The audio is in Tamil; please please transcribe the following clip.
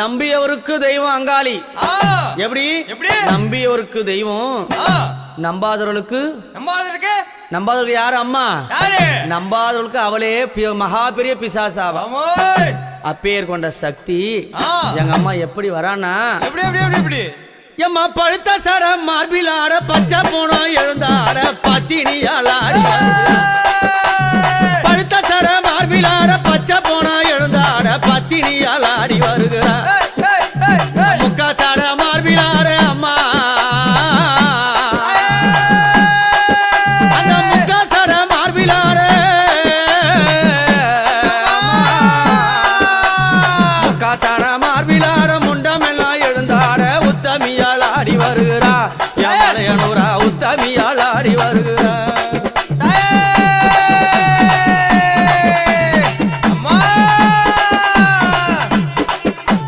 நம்பியவருக்கு தெய்வம் அங்காளி. எப்படி? எப்படி? நம்பியவருக்கு தெய்வம். நம்பாதவர்களுக்கு. நம்பாதவருக்கு? நம்பாதவர்களுக்கு யாரு? அம்மா. நம்பாதவர்களுக்கு அவளே மகா பெரிய பிசாசாவா. அப்பேர் கொண்ட சக்தி. எங்க அம்மா எப்படி வரானா எப்படி எப்படி எப்படி எம்மா பழுத்த சட மார்பில் ஆட பச்சை போனோம் எழுந்தாட பத்தினியால் ஆடி பழுத்த சட மார்பில் ஆட பச்சை போனோம் பத்தினியால் ஆடி வருகிறாள் நாராயணூர